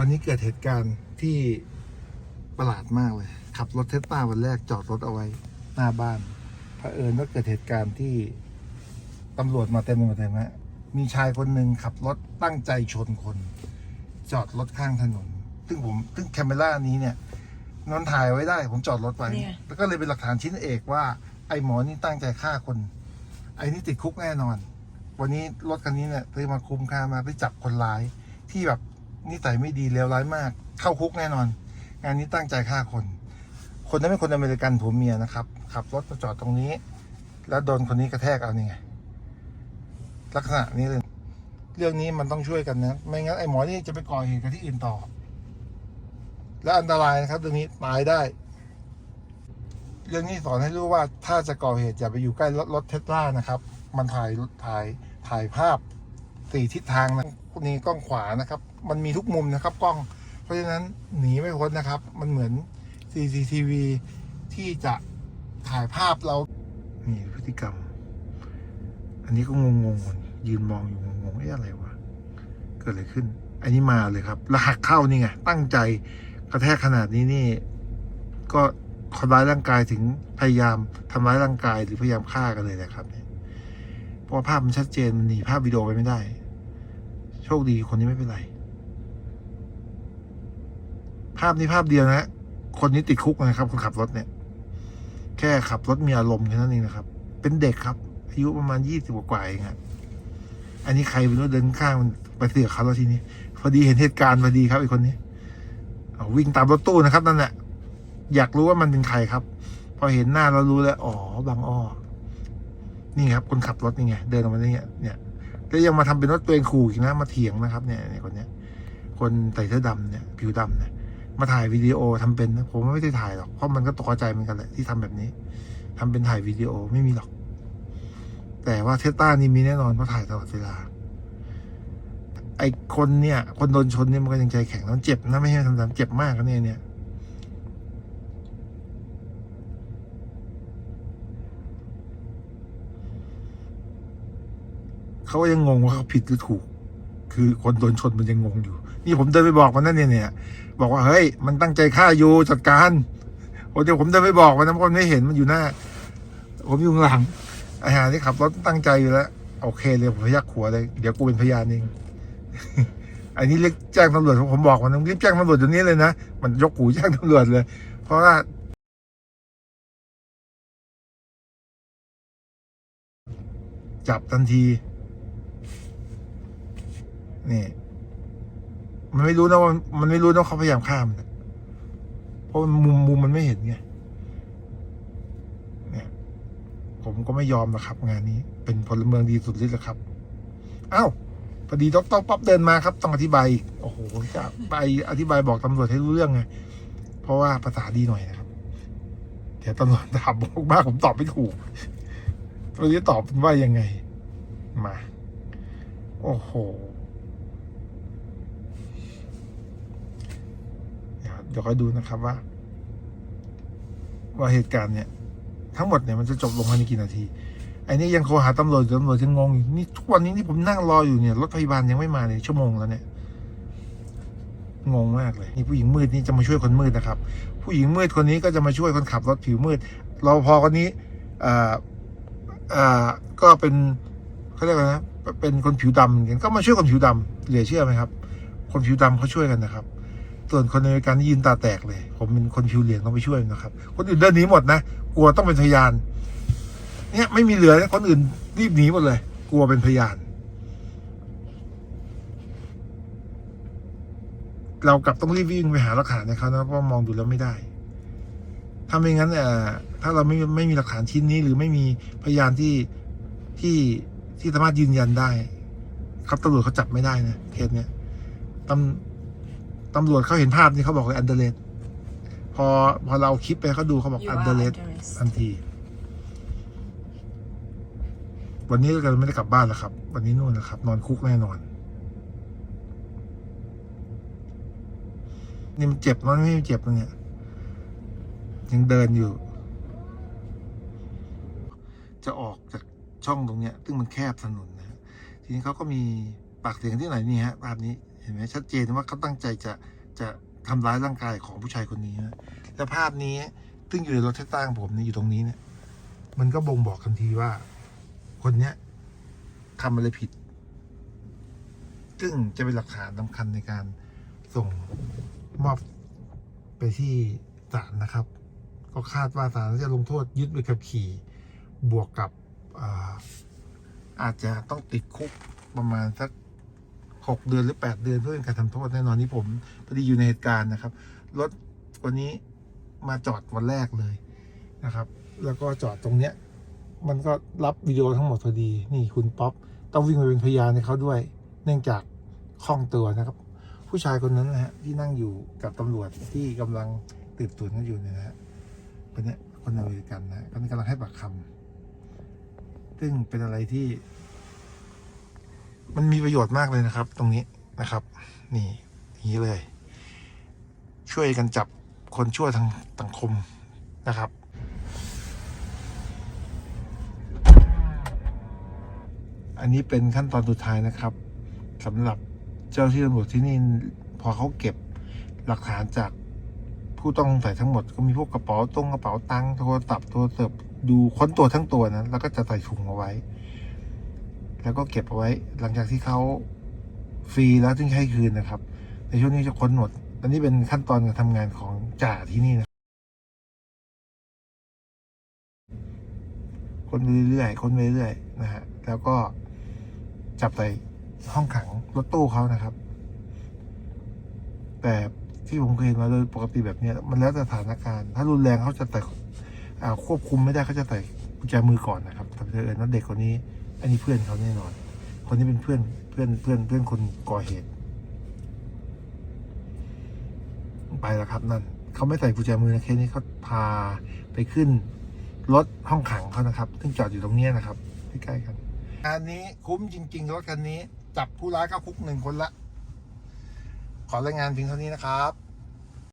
วันนี้เกิดเหตุการณ์ที่ประหลาดมากเลย ขับรถเทสลาวันแรกจอดรถเอาไว้ หน้าบ้านเผอิญว่าเกิดเหตุการณ์ที่ตำรวจมาเต็มไปหมดเลยนะมีชายคนหนึ่งขับรถตั้งใจชนคน จอดรถข้างถนน ซึ่งผมซึ่งแคมเมรานี้เนี่ยนอนถ่ายไว้ได้ ผมจอดรถไว้เนี่ย แล้วก็เลยเป็นหลักฐานชิ้นเอกว่า ไอ้หมอนี่ตั้งใจฆ่าคน ไอ้นี่ติดคุกแน่นอน วันนี้รถคันนี้เนี่ยซื้อมาคุ้มค่ามากได้จับคนร้ายที่แบบ นิสัยไม่ดีเลวร้ายมาก เข้าคุกแน่นอน งานนี้ตั้งใจฆ่าคน คนนั้นเป็นคนอเมริกันผัวเมียนะครับ ขับรถมาจอดตรงนี้ แล้วโดนคนนี้กระแทกเอานี่ไงลักษณะนี้เลยเรื่องนี้มันต้องช่วยกันนะ ไม่งั้นไอ้หมอนี่จะไปก่อเหตุกับที่อื่นต่อ และอันตรายนะครับเรื่องนี้ตายได้ เรื่องนี้สอนให้รู้ว่าถ้าจะก่อเหตุอย่าไปอยู่ใกล้รถรถเทสลานะครับ มันถ่ายถ่ายถ่ายภาพสี่ทิศทางนะ นี่กล้องขวานะครับ มันมีทุกมุมนะครับกล้อง เพราะฉะนั้นหนีไม่พ้นนะครับ มันเหมือน CCTV ที่จะถ่ายภาพเรา นี่พฤติกรรม อันนี้ก็งงงๆยืนมองอยู่งงๆเอ๊ะอะไรวะ เกิดอะไรขึ้น อันนี้มาเลยครับแล้วหักเข้านี่ไง ตั้งใจกระแทกขนาดนี้นี่ ก็ทำร้ายร่างกายถึงพยายามทำร้ายร่างกายหรือพยายามฆ่ากันเลยนะครับเนี่ยเพราะว่าภาพมันชัดเจนมันหนีภาพวิดีโอไปไม่ได้ โชคดีคนนี้ไม่เป็นไร ภาพนี้ภาพเดียวนะคนนี้ติดคุกนะครับ คนขับรถเนี่ย แค่ขับรถมีอารมณ์แค่นั้นเองนะครับ เป็นเด็กครับ อายุประมาณยี่สิบกว่าเองครับอันนี้ใครไม่รู้เดินข้างมันไปเสือเขาแล้วทีนี้ พอดีเห็นเหตุการณ์พอดีครับไอ้คนนี้เอาวิ่งตามรถตู้นะครับนั่นแหละอยากรู้ว่ามันเป็นใครครับ พอเห็นหน้าเรารู้แล้ว อ๋อบางอ้อนี่ครับคนขับรถนี่ไงเดินออกมาเนี่ยเนี่ย แล้วยังมาทำเป็นรถตัวเองขู่อีกนะ มาเถียงนะครับเนี่ยเนี่ยคนเนี้ย คนใส่เสื้อดำเนี่ย ผิวดำเนี่ยมาถ่ายวิดีโอทำเป็นนะผมไม่ได้ถ่ายหรอกเพราะมันก็ตกใจเหมือนกันแหละที่ทำแบบนี้ทำเป็นถ่ายวิดีโอไม่มีหรอก แต่ว่าเทสต้านี่มีแน่นอนเพราะถ่ายตลอดเวลา ไอคนเนี่ย คนโดนชนเนี่ยมันก็ยังใจแข็งแล้วเจ็บนะไม่ใช่ทำๆเจ็บมากนะเนี่ยเนี่ย เขาก็ยังงงว่าเขาผิดหรือถูก คือคนโดนชนมันยังงงอยู่ นี่ผมเดินไปบอกมันนั่นเนี่ยเนี่ยบอกว่าเฮ้ย มันตั้งใจฆ่าอยู่จัดการโอ้เดี๋ยวผมเดินไปบอกมันนะคนไม่เห็นมันอยู่หน้า ผมอยู่หลังไอ้หาที่ขับรถตั้งใจอยู่แล้วโอเคเลยผมพยักหัวเลยเดี๋ยวกูเป็นพยานเองอันนี้เรียกแจ้งตำรวจผมบอกมันรีบแจ้งตำรวจเดี๋ยวนี้เลยนะมันยกหูแจ้งตำรวจเลย เพราะว่าจับทันที นี่ มันไม่รู้นะว่ามันไม่รู้นะว่าเขาพยายามฆ่ามันเพราะมุมมุมมันไม่เห็นไงเนี่ยผมก็ไม่ยอมนะครับ งานนี้ เป็นพลเมืองดีสุดฤทธิ์แล้วครับอ้าวพอดีดรป๊อปเดินมาครับ ต้องอธิบายอีกโอ้โหจะไปอธิบายบอกตำรวจให้รู้เรื่องไงเพราะว่าภาษาดีหน่อยนะครับเดี๋ยวตำรวจถามบอกมากผมตอบไม่ถูกเราจะตอบเป็นว่ายังไง มา โอ้โห เดี๋ยวเดี๋ยดูนะครับว่า ว่าเหตุการณ์เนี่ย ทั้งหมดเนี่ยมันจะจบลงภายในกี่นาทีไอ้นี่ยังโทรหาตำรวจตำรวจยังงงอยู่นี่ทุกวันนี้ที่ผมนั่งรออยู่เนี่ยรถพยาบาลยังไม่มาเลยชั่วโมงแล้วเนี่ยงงมากเลยนี่ผู้หญิงมืดนี่จะมาช่วยคนมืดนะครับ ผู้หญิงมืดคนนี้ก็จะมาช่วยคนขับรถผิวมืดรอพอคนนี้อ่าอ่าก็เป็นเขาเรียกอะไรนะเป็นคนผิวดำเหมือนกันก็มาช่วยคนผิวดำเหลือเชื่อไหมครับ คนผิวดำเขาช่วยกันนะครับ ส่วนคนในการที่ยืนตาแตกเลย ผมเป็นคนผิวเหลืองต้องไปช่วยนะครับ คนอื่นเดินหนีหมดนะ กลัวต้องเป็นพยาน เนี่ยไม่มีเหลือนะคนอื่นรีบหนีหมดเลย กลัวเป็นพยาน เรากลับต้องรีบวิ่งไปหาหลักฐานในเขานะเพราะมองดูแล้วไม่ได้ ถ้าไม่งั้นเอ่อถ้าเราไม่ไม่มีหลักฐานชิ้นนี้ หรือไม่มีพยานที่ที่ที่สามารถยืนยันได้ ครับตำรวจเขาจับไม่ได้นะเคสเนี้ยตำ ตำรวจเขาเห็นภาพนี่เขาบอกเลยอันเดอร์เลสพอพอเราเอาคลิปไปเขาดูเขาบอก You อัน are เดอร์เลส address ทันที วันนี้เราไม่ได้กลับบ้านแล้วครับ วันนี้นู่นนะครับ นอนคุกแน่นอน นี่มันเจ็บมันไม่เจ็บนะเนี่ยยังเดินอยู่ จะออกจากช่องตรงเนี้ย ซึ่งมันแคบถนนนะฮะทีนี้เขาก็มีปากเสียงที่ไหนนี่ฮะภาพนี้ ห็นไหมชัดเจนว่าเขาตั้งใจจะจะทำร้ายร่างกายของผู้ชายคนนี้นะแล้วภาพนี้ซึ่งอยู่ในรถเทสต้าของผมเนี่ยอยู่ตรงนี้เนี่ย มันก็บ่งบอกทันทีว่า คนเนี้ยทำอะไรผิด ซึ่งจะเป็นหลักฐานสำคัญในการส่งมอบไปที่ศาลนะครับ ก็คาดว่าศาลจะลงโทษยึดใบขับขี่ บวกกับอาอาจจะต้องติดคุกประมาณสัก หกเดือนหรือแปดเดือนเพื่อเป็นการทำโทษแน่นอนนี่ผมพอดีอยู่ในเหตุการณ์นะครับ รถวันนี้มาจอดวันแรกเลยนะครับ แล้วก็จอดตรงเนี้ย มันก็รับวิดีโอทั้งหมดพอดี นี่คุณป๊อปต้องวิ่งไปเป็นพยานให้เขาด้วย เนื่องจากคล่องตัวนะครับ ผู้ชายคนนั้นนะฮะที่นั่งอยู่กับตำรวจที่กำลังตืบสวนกันอยู่เนี่ยนะฮะคนเนี้ยคนอเมริกันนะฮะเขากำลังให้ปากคำซึ่งเป็นอะไรที่ มันมีประโยชน์มากเลยนะครับ ตรงนี้นะครับ นี่อย่างนี้เลย ช่วยกันจับคนชั่วทางสังคมนะครับอันนี้เป็นขั้นตอนสุดท้ายนะครับสำหรับเจ้าที่ตำรวจที่นี่พอเขาเก็บหลักฐานจากผู้ต้องสงสัยทั้งหมดก็มีพวกกระเป๋าตรงกระเป๋าตังค์โทรศัพท์โทรศัพท์ดูค้นตัวทั้งตัวนะแล้วก็จะใส่ถุงเอาไว้ แล้วก็เก็บเอาไว้ หลังจากที่เขาฟรีแล้วถึงให้คืนนะครับ ในช่วงนี้จะค้นหมดอันนี้เป็นขั้นตอนการทำงานของจ่าที่นี่นะค้นไปเรื่อยๆค้นไปเรื่อยๆนะฮะแล้วก็จับใส่ห้องขังรถตู้เขานะครับ แต่ที่ผมเคยเห็นมาโดยปกติแบบนี้มันแล้วแต่สถานการณ์ ถ้ารุนแรงเขาจะแต่ควบคุมไม่ได้เขาจะใส่กุญแจมือก่อนนะครับแต่เผอิญว่าเด็กคนนี้ อันนี้เพื่อนเขาแน่นอน คนนี้เป็นเพื่อนเพื่อนเพื่อนเพื่อนคนก่อเหตุ ไปแล้วครับนั่นเขาไม่ใส่กุญแจมือนะเคสนี้เขาพาไปขึ้นรถห้องขังเขานะครับ ซึ่งจอดอยู่ตรงนี้นะครับใกล้ๆกันอันนี้คุ้มจริง ๆ รถคันนี้ จับผู้ร้ายเข้าคุกหนึ่งคนละ ขอรายงานเพียงเท่านี้นะครับ